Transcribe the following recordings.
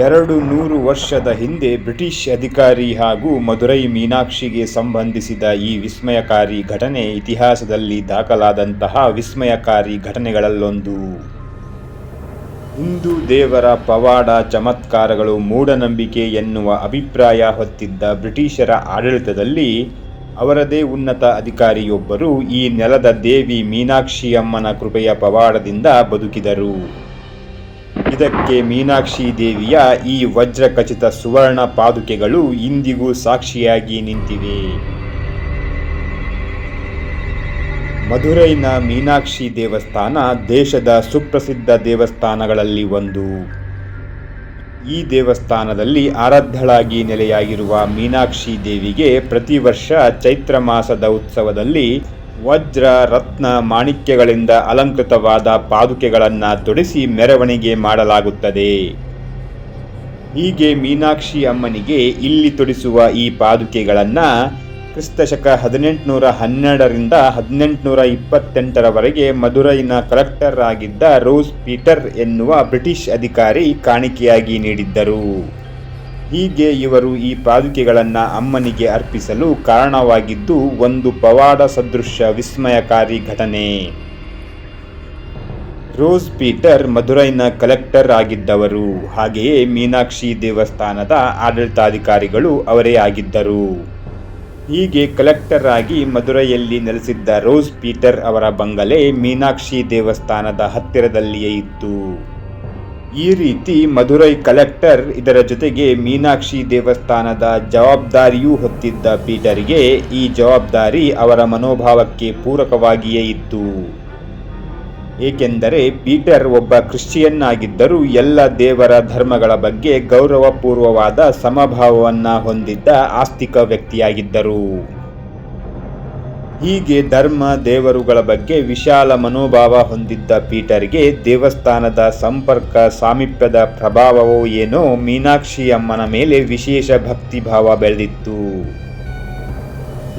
ಎರಡು ನೂರು ವರ್ಷದ ಹಿಂದೆ ಬ್ರಿಟಿಷ್ ಅಧಿಕಾರಿ ಹಾಗೂ ಮಧುರೈ ಮೀನಾಕ್ಷಿಗೆ ಸಂಬಂಧಿಸಿದ ಈ ವಿಸ್ಮಯಕಾರಿ ಘಟನೆ ಇತಿಹಾಸದಲ್ಲಿ ದಾಖಲಾದಂತಹ ವಿಸ್ಮಯಕಾರಿ ಘಟನೆಗಳಲ್ಲೊಂದು. ಹಿಂದೂ ದೇವರ ಪವಾಡ ಚಮತ್ಕಾರಗಳು ಮೂಢನಂಬಿಕೆ ಎನ್ನುವ ಅಭಿಪ್ರಾಯ ಹೊತ್ತಿದ್ದ ಬ್ರಿಟಿಷರ ಆಡಳಿತದಲ್ಲಿ ಅವರದೇ ಉನ್ನತ ಅಧಿಕಾರಿಯೊಬ್ಬರು ಈ ನೆಲದ ದೇವಿ ಮೀನಾಕ್ಷಿಯಮ್ಮನ ಕೃಪೆಯ ಪವಾಡದಿಂದ ಬದುಕಿದರು. ಇದಕ್ಕೆ ಮೀನಾಕ್ಷಿ ದೇವಿಯ ಈ ವಜ್ರಖಚಿತ ಸುವರ್ಣ ಪಾದುಕೆಗಳು ಇಂದಿಗೂ ಸಾಕ್ಷಿಯಾಗಿ ನಿಂತಿವೆ. ಮಧುರೈನ ಮೀನಾಕ್ಷಿ ದೇವಸ್ಥಾನ ದೇಶದ ಸುಪ್ರಸಿದ್ಧ ದೇವಸ್ಥಾನಗಳಲ್ಲಿ ಒಂದು. ಈ ದೇವಸ್ಥಾನದಲ್ಲಿ ಆರಾಧ್ಯಳಾಗಿ ನೆಲೆಯಾಗಿರುವ ಮೀನಾಕ್ಷಿ ದೇವಿಗೆ ಪ್ರತಿ ವರ್ಷ ಚೈತ್ರ ಮಾಸದ ಉತ್ಸವದಲ್ಲಿ ವಜ್ರ ರತ್ನ ಮಾಣಿಕ್ಯಗಳಿಂದ ಅಲಂಕೃತವಾದ ಪಾದುಕೆಗಳನ್ನು ತೊಡಿಸಿ ಮೆರವಣಿಗೆ ಮಾಡಲಾಗುತ್ತದೆ. ಹೀಗೆ ಮೀನಾಕ್ಷಿ ಅಮ್ಮನಿಗೆ ಇಲ್ಲಿ ತೊಡಿಸುವ ಈ ಪಾದುಕೆಗಳನ್ನು ಕ್ರಿಸ್ತಶಕ ಹದಿನೆಂಟುನೂರ ಹನ್ನೆರಡರಿಂದ ಹದಿನೆಂಟುನೂರ ಇಪ್ಪತ್ತೆಂಟರವರೆಗೆ ಮಧುರೈನ ಕಲೆಕ್ಟರ್ ಆಗಿದ್ದ ರೋಸ್ ಪೀಟರ್ ಎನ್ನುವ ಬ್ರಿಟಿಷ್ ಅಧಿಕಾರಿ ಕಾಣಿಕೆಯಾಗಿ ನೀಡಿದ್ದರು. ಹೀಗೆ ಇವರು ಈ ಪಾದುಕೆಗಳನ್ನು ಅಮ್ಮನಿಗೆ ಅರ್ಪಿಸಲು ಕಾರಣವಾಗಿದ್ದು ಒಂದು ಪವಾಡ ಸದೃಶ ವಿಸ್ಮಯಕಾರಿ ಘಟನೆ. ರೋಸ್ ಪೀಟರ್ ಮಧುರೈನ ಕಲೆಕ್ಟರ್ ಆಗಿದ್ದವರು. ಹಾಗೆಯೇ ಮೀನಾಕ್ಷಿ ದೇವಸ್ಥಾನದ ಆಡಳಿತಾಧಿಕಾರಿಗಳು ಅವರೇ ಆಗಿದ್ದರು. ಹೀಗೆ ಕಲೆಕ್ಟರ್ ಆಗಿ ಮಧುರೈಯಲ್ಲಿ ನೆಲೆಸಿದ್ದ ರೋಸ್ ಪೀಟರ್ ಅವರ ಬಂಗಲೆ ಮೀನಾಕ್ಷಿ ದೇವಸ್ಥಾನದ ಹತ್ತಿರದಲ್ಲಿಯೇ ಇತ್ತು. ಈ ರೀತಿ ಮಧುರೈ ಕಲೆಕ್ಟರ್ ಇದರ ಜೊತೆಗೆ ಮೀನಾಕ್ಷಿ ದೇವಸ್ಥಾನದ ಜವಾಬ್ದಾರಿಯೂ ಹೊತ್ತಿದ್ದ ಪೀಟರ್ಗೆ ಈ ಜವಾಬ್ದಾರಿ ಅವರ ಮನೋಭಾವಕ್ಕೆ ಪೂರಕವಾಗಿಯೇ ಇತ್ತು. ಏಕೆಂದರೆ ಪೀಟರ್ ಒಬ್ಬ ಕ್ರಿಶ್ಚಿಯನ್ ಆಗಿದ್ದರೂ ಎಲ್ಲ ದೇವರ ಧರ್ಮಗಳ ಬಗ್ಗೆ ಗೌರವಪೂರ್ವವಾದ ಸಮಭಾವವನ್ನು ಹೊಂದಿದ್ದ ಆಸ್ತಿಕ ವ್ಯಕ್ತಿಯಾಗಿದ್ದರು. ಹೀಗೆ ಧರ್ಮ ದೇವರುಗಳ ಬಗ್ಗೆ ವಿಶಾಲ ಮನೋಭಾವ ಹೊಂದಿದ್ದ ಪೀಟರ್ಗೆ ದೇವಸ್ಥಾನದ ಸಂಪರ್ಕ, ಸಾಮೀಪ್ಯದ ಪ್ರಭಾವವೋ ಏನೋ ಮೀನಾಕ್ಷಿ ಅಮ್ಮನ ಮೇಲೆ ವಿಶೇಷ ಭಕ್ತಿಭಾವ ಬೆಳೆದಿತ್ತು.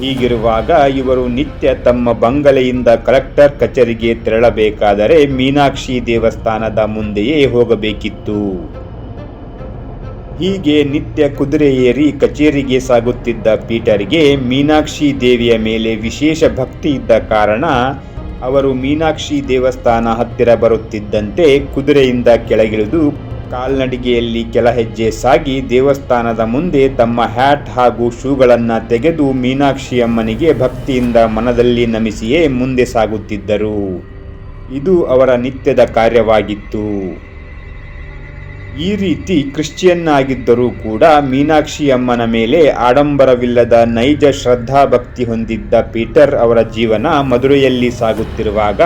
ಹೀಗಿರುವಾಗ ಇವರು ನಿತ್ಯ ತಮ್ಮ ಬಂಗಲೆಯಿಂದ ಕಲೆಕ್ಟರ್ ಕಚೇರಿಗೆ ತೆರಳಬೇಕಾದರೆ ಮೀನಾಕ್ಷಿ ದೇವಸ್ಥಾನದ ಮುಂದೆಯೇ ಹೋಗಬೇಕಿತ್ತು. ಹೀಗೆ ನಿತ್ಯ ಕುದುರೆ ಏರಿ ಕಚೇರಿಗೆ ಸಾಗುತ್ತಿದ್ದ ಪೀಟರ್ಗೆ ಮೀನಾಕ್ಷಿ ದೇವಿಯ ಮೇಲೆ ವಿಶೇಷ ಭಕ್ತಿ ಇದ್ದ ಕಾರಣ ಅವರು ಮೀನಾಕ್ಷಿ ದೇವಸ್ಥಾನ ಹತ್ತಿರ ಬರುತ್ತಿದ್ದಂತೆ ಕುದುರೆಯಿಂದ ಕೆಳಗಿಳಿದು ಕಾಲ್ನಡಿಗೆಯಲ್ಲಿ ಕೆಲ ಹೆಜ್ಜೆ ಸಾಗಿ ದೇವಸ್ಥಾನದ ಮುಂದೆ ತಮ್ಮ ಹ್ಯಾಟ್ ಹಾಗೂ ಶೂಗಳನ್ನು ತೆಗೆದು ಮೀನಾಕ್ಷಿ ಅಮ್ಮನಿಗೆ ಭಕ್ತಿಯಿಂದ ಮನದಲ್ಲಿ ನಮಿಸಿಯೇ ಮುಂದೆ ಸಾಗುತ್ತಿದ್ದರು. ಇದು ಅವರ ನಿತ್ಯದ ಕಾರ್ಯವಾಗಿತ್ತು. ಈ ರೀತಿ ಕ್ರಿಶ್ಚಿಯನ್ ಆಗಿದ್ದರೂ ಕೂಡ ಮೀನಾಕ್ಷಿ ಅಮ್ಮನ ಮೇಲೆ ಆಡಂಬರವಿಲ್ಲದ ನೈಜ ಶ್ರದ್ಧಾ ಭಕ್ತಿ ಹೊಂದಿದ್ದ ಪೀಟರ್ ಅವರ ಜೀವನ ಮಧುರೆಯಲ್ಲಿ ಸಾಗುತ್ತಿರುವಾಗ,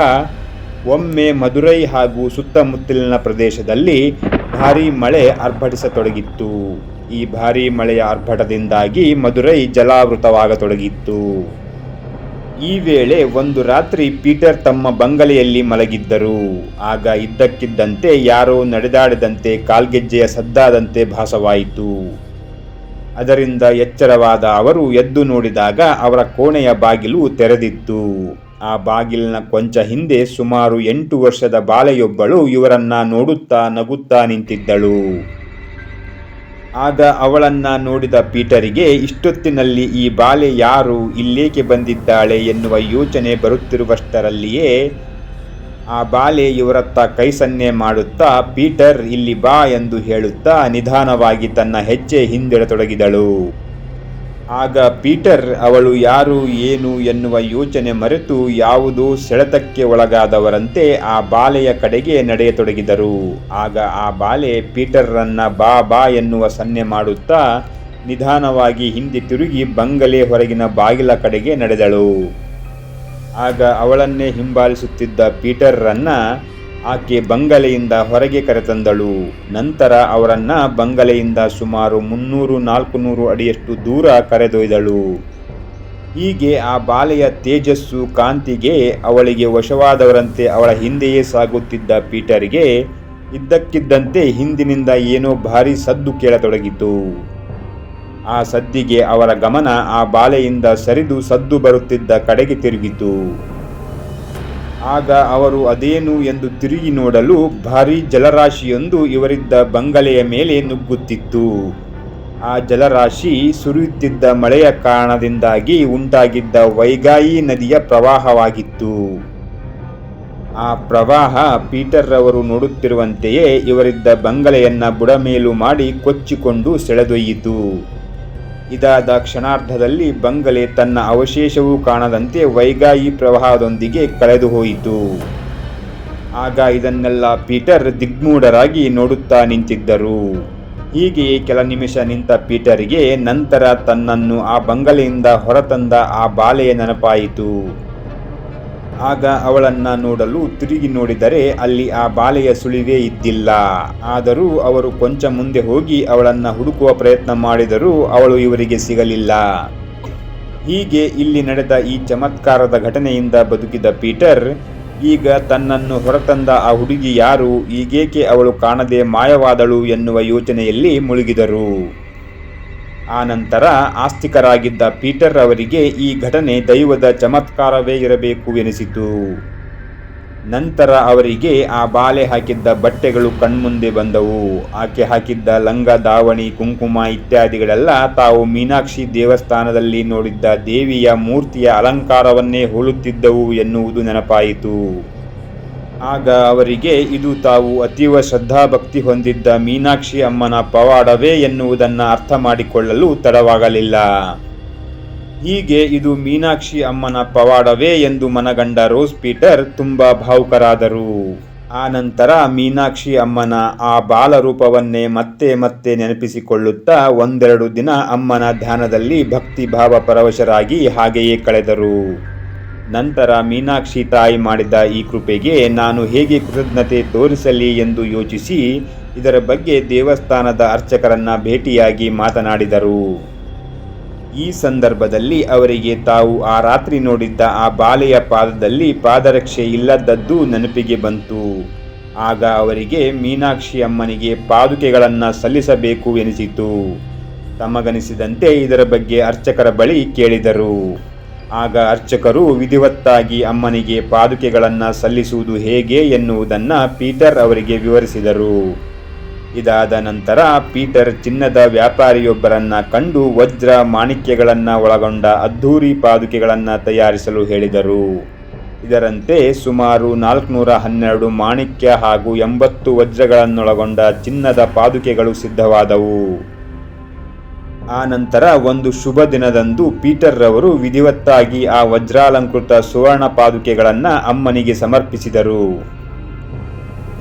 ಒಮ್ಮೆ ಮಧುರೈ ಹಾಗೂ ಸುತ್ತಮುತ್ತಲಿನ ಪ್ರದೇಶದಲ್ಲಿ ಭಾರೀ ಮಳೆ ಆರ್ಭಟಿಸತೊಡಗಿತ್ತು. ಈ ಭಾರೀ ಮಳೆಯ ಆರ್ಭಟದಿಂದಾಗಿ ಮಧುರೈ ಜಲಾವೃತವಾಗತೊಡಗಿತ್ತು. ಈ ವೇಳೆ ಒಂದು ರಾತ್ರಿ ಪೀಟರ್ ತಮ್ಮ ಬಂಗಲೆಯಲ್ಲಿ ಮಲಗಿದ್ದರು. ಆಗ ಇದ್ದಕ್ಕಿದ್ದಂತೆ ಯಾರೋ ನಡೆದಾಡದಂತೆ ಕಾಲ್ಗೆಜ್ಜೆಯ ಸದ್ದಾದಂತೆ ಭಾಸವಾಯಿತು. ಅದರಿಂದ ಎಚ್ಚರವಾದ ಅವರು ಎದ್ದು ನೋಡಿದಾಗ ಅವರ ಕೋಣೆಯ ಬಾಗಿಲು ತೆರೆದಿತ್ತು. ಆ ಬಾಗಿಲಿನ ಕೊಂಚ ಹಿಂದೆ ಸುಮಾರು ಎಂಟು ವರ್ಷದ ಬಾಲೆಯೊಬ್ಬಳು ಇವರನ್ನ ನೋಡುತ್ತಾ ನಗುತ್ತಾ ನಿಂತಿದ್ದಳು. ಆಗ ಅವಳನ್ನ ನೋಡಿದ ಪೀಟರಿಗೆ, ಇಷ್ಟೊತ್ತಿನಲ್ಲಿ ಈ ಬಾಲೆ ಯಾರು? ಇಲ್ಲೇಕೆ ಬಂದಿದ್ದಾಳೆ? ಎನ್ನುವ ಯೋಚನೆ ಬರುತ್ತಿರುವಷ್ಟರಲ್ಲಿಯೇ, ಆ ಬಾಲೆ ಇವರತ್ತ ಕೈ ಸನ್ನೆ ಮಾಡುತ್ತಾ, ಪೀಟರ್ ಇಲ್ಲಿ ಬಾ ಎಂದು ಹೇಳುತ್ತಾ ನಿಧಾನವಾಗಿ ತನ್ನ ಹೆಜ್ಜೆ ಹಿಂದಿಡತೊಡಗಿದಳು ಆಗ ಪೀಟರ್, ಅವಳು ಯಾರು, ಏನು ಎನ್ನುವ ಯೋಚನೆ ಮರೆತು ಯಾವುದೋ ಸೆಳೆತಕ್ಕೆ ಒಳಗಾದವರಂತೆ ಆ ಬಾಲೆಯ ಕಡೆಗೆ ನಡೆಯತೊಡಗಿದರು. ಆಗ ಆ ಬಾಲೆ ಪೀಟರ್ರನ್ನ ಬಾ ಬಾ ಎನ್ನುವ ಸನ್ನೆ ಮಾಡುತ್ತಾ ನಿಧಾನವಾಗಿ ಹಿಂದೆ ತಿರುಗಿ ಬಂಗಲೆ ಹೊರಗಿನ ಬಾಗಿಲ ಕಡೆಗೆ ನಡೆದಳು. ಆಗ ಅವಳನ್ನೇ ಹಿಂಬಾಲಿಸುತ್ತಿದ್ದ ಪೀಟರ್ರನ್ನ ಆಕೆ ಬಂಗಲೆಯಿಂದ ಹೊರಗೆ ಕರೆತಂದಳು. ನಂತರ ಅವರನ್ನ ಬಂಗಲೆಯಿಂದ ಸುಮಾರು ಮುನ್ನೂರು ನಾಲ್ಕು ನೂರು ಅಡಿಯಷ್ಟು ದೂರ ಕರೆದೊಯ್ದಳು. ಹೀಗೆ ಆ ಬಾಲೆಯ ತೇಜಸ್ಸು ಕಾಂತಿಗೆ ಅವಳಿಗೆ ವಶವಾದವರಂತೆ ಅವಳ ಹಿಂದೆಯೇ ಸಾಗುತ್ತಿದ್ದ ಪೀಟರ್ಗೆ ಇದ್ದಕ್ಕಿದ್ದಂತೆ ಹಿಂದಿನಿಂದ ಏನೋ ಭಾರಿ ಸದ್ದು ಕೇಳತೊಡಗಿತು. ಆ ಸದ್ದಿಗೆ ಅವರ ಗಮನ ಆ ಬಾಲೆಯಿಂದ ಸರಿದು ಸದ್ದು ಬರುತ್ತಿದ್ದ ಕಡೆಗೆ ತಿರುಗಿತು. ಆಗ ಅವರು ಅದೇನು ಎಂದು ತಿರುಗಿ ನೋಡಲು ಭಾರೀ ಜಲರಾಶಿಯೊಂದು ಇವರಿದ್ದ ಬಂಗಲೆಯ ಮೇಲೆ ನುಗ್ಗುತ್ತಿತ್ತು. ಆ ಜಲರಾಶಿ ಸುರಿಯುತ್ತಿದ್ದ ಮಳೆಯ ಕಾರಣದಿಂದಾಗಿ ಉಂಟಾಗಿದ್ದ ವೈಗಾಯಿ ನದಿಯ ಪ್ರವಾಹವಾಗಿತ್ತು. ಆ ಪ್ರವಾಹ ಪೀಟರ್ ರವರು ನೋಡುತ್ತಿರುವಂತೆಯೇ ಇವರಿದ್ದ ಬಂಗಲೆಯನ್ನು ಬುಡಮೇಲು ಮಾಡಿ ಕೊಚ್ಚಿಕೊಂಡು ಸೆಳೆದೊಯ್ಯಿತು. ಇದಾದ ಕ್ಷಣಾರ್ಧದಲ್ಲಿ ಬಂಗಲೆ ತನ್ನ ಅವಶೇಷವೂ ಕಾಣದಂತೆ ವೈಗಾಯಿ ಪ್ರವಾಹದೊಂದಿಗೆ ಕಳೆದು ಹೋಯಿತು. ಆಗ ಇದನ್ನೆಲ್ಲ ಪೀಟರ್ ದಿಗ್ಮೂಢರಾಗಿ ನೋಡುತ್ತಾ ನಿಂತಿದ್ದರು. ಹೀಗೆಯೇ ಕೆಲ ನಿಮಿಷ ನಿಂತ ಪೀಟರಿಗೆ ನಂತರ ತನ್ನನ್ನು ಆ ಬಂಗಲೆಯಿಂದ ಹೊರತಂದ ಆ ಬಾಲೆಯ ನೆನಪಾಯಿತು. ಆಗ ಅವಳನ್ನ ನೋಡಲು ತಿರುಗಿ ನೋಡಿದರೆ ಅಲ್ಲಿ ಆ ಬಾಲೆಯ ಸುಳಿವೇ ಇದ್ದಿಲ್ಲ. ಆದರೂ ಅವರು ಕೊಂಚ ಮುಂದೆ ಹೋಗಿ ಅವಳನ್ನ ಹುಡುಕುವ ಪ್ರಯತ್ನ ಮಾಡಿದರೂ ಅವಳು ಇವರಿಗೆ ಸಿಗಲಿಲ್ಲ. ಹೀಗೆ ಇಲ್ಲಿ ನಡೆದ ಈ ಚಮತ್ಕಾರದ ಘಟನೆಯಿಂದ ಬದುಕಿದ ಪೀಟರ್, ಈಗ ತನ್ನನ್ನು ಹೊರತಂದ ಆ ಹುಡುಗಿ ಯಾರು, ಈಗೇಕೆ ಅವಳು ಕಾಣದೆ ಮಾಯವಾದಳು ಎನ್ನುವ ಯೋಚನೆಯಲ್ಲಿ ಮುಳುಗಿದರು. ಆ ನಂತರ ಆಸ್ತಿಕರಾಗಿದ್ದ ಪೀಟರ್ ಅವರಿಗೆ ಈ ಘಟನೆ ದೈವದ ಚಮತ್ಕಾರವೇ ಇರಬೇಕು ಎನಿಸಿತು. ನಂತರ ಅವರಿಗೆ ಆ ಬಾಲೆ ಹಾಕಿದ್ದ ಬಟ್ಟೆಗಳು ಕಣ್ಮುಂದೆ ಬಂದವು. ಆಕೆ ಹಾಕಿದ್ದ ಲಂಗ, ದಾವಣಿ, ಕುಂಕುಮ ಇತ್ಯಾದಿಗಳೆಲ್ಲ ತಾವು ಮೀನಾಕ್ಷಿ ದೇವಸ್ಥಾನದಲ್ಲಿ ನೋಡಿದ್ದ ದೇವಿಯ ಮೂರ್ತಿಯ ಅಲಂಕಾರವನ್ನೇ ಹೋಲುತ್ತಿದ್ದವು ಎನ್ನುವುದು ನೆನಪಾಯಿತು. ಆಗ ಅವರಿಗೆ, ಇದು ತಾವು ಅತೀವ ಶ್ರದ್ಧಾಭಕ್ತಿ ಹೊಂದಿದ್ದ ಮೀನಾಕ್ಷಿ ಅಮ್ಮನ ಪವಾಡವೇ ಎನ್ನುವುದನ್ನು ಅರ್ಥ ಮಾಡಿಕೊಳ್ಳಲು ತಡವಾಗಲಿಲ್ಲ. ಹೀಗೆ ಇದು ಮೀನಾಕ್ಷಿ ಅಮ್ಮನ ಪವಾಡವೇ ಎಂದು ಮನಗಂಡ ರೋಸ್ ಪೀಟರ್ ತುಂಬಾ ಭಾವುಕರಾದರು. ಆ ನಂತರ ಮೀನಾಕ್ಷಿ ಅಮ್ಮನ ಆ ಬಾಲರೂಪವನ್ನೇ ಮತ್ತೆ ಮತ್ತೆ ನೆನಪಿಸಿಕೊಳ್ಳುತ್ತಾ ಒಂದೆರಡು ದಿನ ಅಮ್ಮನ ಧ್ಯಾನದಲ್ಲಿ ಭಕ್ತಿ ಭಾವ ಪರವಶರಾಗಿ ಹಾಗೆಯೇ ಕಳೆದರು. ನಂತರ ಮೀನಾಕ್ಷಿ ತಾಯಿ ಮಾಡಿದ ಈ ಕೃಪೆಗೆ ನಾನು ಹೇಗೆ ಕೃತಜ್ಞತೆ ತೋರಿಸಲಿ ಎಂದು ಯೋಚಿಸಿ ಇದರ ಬಗ್ಗೆ ದೇವಸ್ಥಾನದ ಅರ್ಚಕರನ್ನ ಭೇಟಿಯಾಗಿ ಮಾತನಾಡಿದರು. ಈ ಸಂದರ್ಭದಲ್ಲಿ ಅವರಿಗೆ ತಾವು ಆ ರಾತ್ರಿ ನೋಡಿದ್ದ ಆ ಬಾಲೆಯ ಪಾದದಲ್ಲಿ ಪಾದರಕ್ಷೆ ಇಲ್ಲದದ್ದು ನೆನಪಿಗೆ ಬಂತು. ಆಗ ಅವರಿಗೆ ಮೀನಾಕ್ಷಿ ಅಮ್ಮನಿಗೆ ಪಾದುಕೆಗಳನ್ನು ಸಲ್ಲಿಸಬೇಕು ಎನಿಸಿತು. ತಮಗನಿಸಿದಂತೆ ಇದರ ಬಗ್ಗೆ ಅರ್ಚಕರ ಬಳಿ ಕೇಳಿದರು. ಆಗ ಅರ್ಚಕರು ವಿಧಿವತ್ತಾಗಿ ಅಮ್ಮನಿಗೆ ಪಾದುಕೆಗಳನ್ನು ಸಲ್ಲಿಸುವುದು ಹೇಗೆ ಎನ್ನುವುದನ್ನು ಪೀಟರ್ ಅವರಿಗೆ ವಿವರಿಸಿದರು. ಇದಾದ ನಂತರ ಪೀಟರ್ ಚಿನ್ನದ ವ್ಯಾಪಾರಿಯೊಬ್ಬರನ್ನ ಕಂಡು ವಜ್ರ ಮಾಣಿಕ್ಯಗಳನ್ನು ಒಳಗೊಂಡ ಅದ್ಧೂರಿ ಪಾದುಕೆಗಳನ್ನು ತಯಾರಿಸಲು ಹೇಳಿದರು. ಇದರಂತೆ ಸುಮಾರು ನಾಲ್ಕುನೂರ ಹನ್ನೆರಡು ಮಾಣಿಕ್ಯ ಹಾಗೂ ಎಂಬತ್ತು ವಜ್ರಗಳನ್ನೊಳಗೊಂಡ ಚಿನ್ನದ ಪಾದುಕೆಗಳು ಸಿದ್ಧವಾದವು. ಆ ನಂತರ ಒಂದು ಶುಭ ದಿನದಂದು ಪೀಟರ್ ರವರು ವಿಧಿವತ್ತಾಗಿ ಆ ವಜ್ರಾಲಂಕೃತ ಸುವರ್ಣ ಪಾದುಕೆಗಳನ್ನು ಅಮ್ಮನಿಗೆ ಸಮರ್ಪಿಸಿದರು.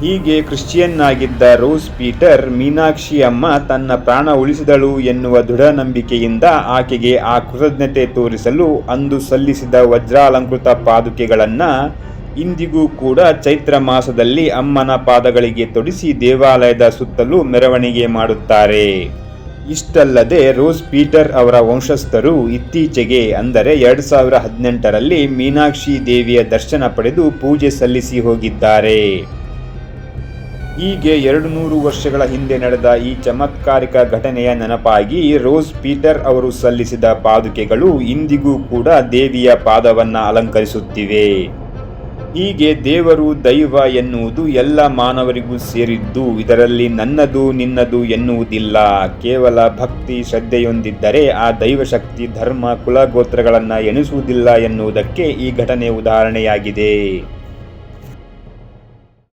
ಹೀಗೆ ಕ್ರಿಶ್ಚಿಯನ್ ಆಗಿದ್ದ ರೋಸ್ ಪೀಟರ್ ಮೀನಾಕ್ಷಿ ಅಮ್ಮ ತನ್ನ ಪ್ರಾಣ ಉಳಿಸಿದಳು ಎನ್ನುವ ದೃಢ ನಂಬಿಕೆಯಿಂದ ಆಕೆಗೆ ಆ ಕೃತಜ್ಞತೆ ತೋರಿಸಲು ಅಂದು ಸಲ್ಲಿಸಿದ ವಜ್ರಾಲಂಕೃತ ಪಾದುಕೆಗಳನ್ನು ಇಂದಿಗೂ ಕೂಡ ಚೈತ್ರ ಮಾಸದಲ್ಲಿ ಅಮ್ಮನ ಪಾದಗಳಿಗೆ ತೊಡಿಸಿ ದೇವಾಲಯದ ಸುತ್ತಲೂ ಮೆರವಣಿಗೆ ಮಾಡುತ್ತಾರೆ. ಇಷ್ಟಲ್ಲದೆ ರೋಸ್ ಪೀಟರ್ ಅವರ ವಂಶಸ್ಥರು ಇತ್ತೀಚೆಗೆ ಅಂದರೆ ಎರಡು ಸಾವಿರ ಹದಿನೆಂಟರಲ್ಲಿ ಮೀನಾಕ್ಷಿ ದೇವಿಯ ದರ್ಶನ ಪಡೆದು ಪೂಜೆ ಸಲ್ಲಿಸಿ ಹೋಗಿದ್ದಾರೆ. ಹೀಗೆ ಎರಡು ನೂರು ವರ್ಷಗಳ ಹಿಂದೆ ನಡೆದ ಈ ಚಮತ್ಕಾರಿಕ ಘಟನೆಯ ನೆನಪಾಗಿ ರೋಸ್ ಪೀಟರ್ ಅವರು ಸಲ್ಲಿಸಿದ ಪಾದುಕೆಗಳು ಇಂದಿಗೂ ಕೂಡ ದೇವಿಯ ಪಾದವನ್ನು ಅಲಂಕರಿಸುತ್ತಿವೆ. ಹೀಗೆ ದೇವರು ದೈವ ಎನ್ನುವುದು ಎಲ್ಲ ಮಾನವರಿಗೂ ಸೇರಿದ್ದು, ಇದರಲ್ಲಿ ನನ್ನದು ನಿನ್ನದು ಎನ್ನುವುದಿಲ್ಲ. ಕೇವಲ ಭಕ್ತಿ ಶ್ರದ್ಧೆಯೊಂದಿದ್ದರೆ ಆ ದೈವಶಕ್ತಿ, ಧರ್ಮ, ಕುಲಗೋತ್ರಗಳನ್ನು ಎಣಿಸುವುದಿಲ್ಲ ಎನ್ನುವುದಕ್ಕೆ ಈ ಘಟನೆ ಉದಾಹರಣೆಯಾಗಿದೆ.